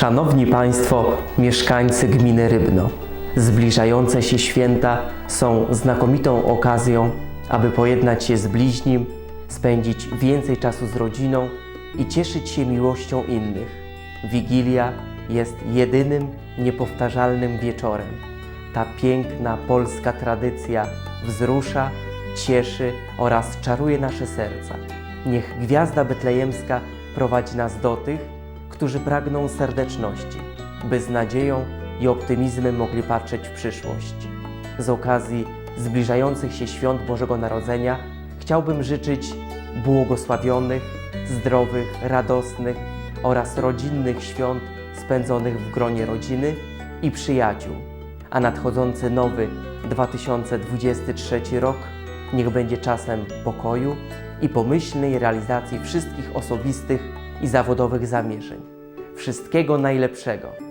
Szanowni Państwo, mieszkańcy gminy Rybno, zbliżające się święta są znakomitą okazją, aby pojednać się z bliźnim, spędzić więcej czasu z rodziną i cieszyć się miłością innych. Wigilia jest jedynym niepowtarzalnym wieczorem. Ta piękna polska tradycja wzrusza, cieszy oraz czaruje nasze serca. Niech gwiazda betlejemska prowadzi nas do tych, którzy pragną serdeczności, by z nadzieją i optymizmem mogli patrzeć w przyszłość. Z okazji zbliżających się świąt Bożego Narodzenia chciałbym życzyć błogosławionych, zdrowych, radosnych oraz rodzinnych świąt spędzonych w gronie rodziny i przyjaciół. A nadchodzący nowy 2023 rok niech będzie czasem pokoju i pomyślnej realizacji wszystkich osobistych i zawodowych zamierzeń. Wszystkiego najlepszego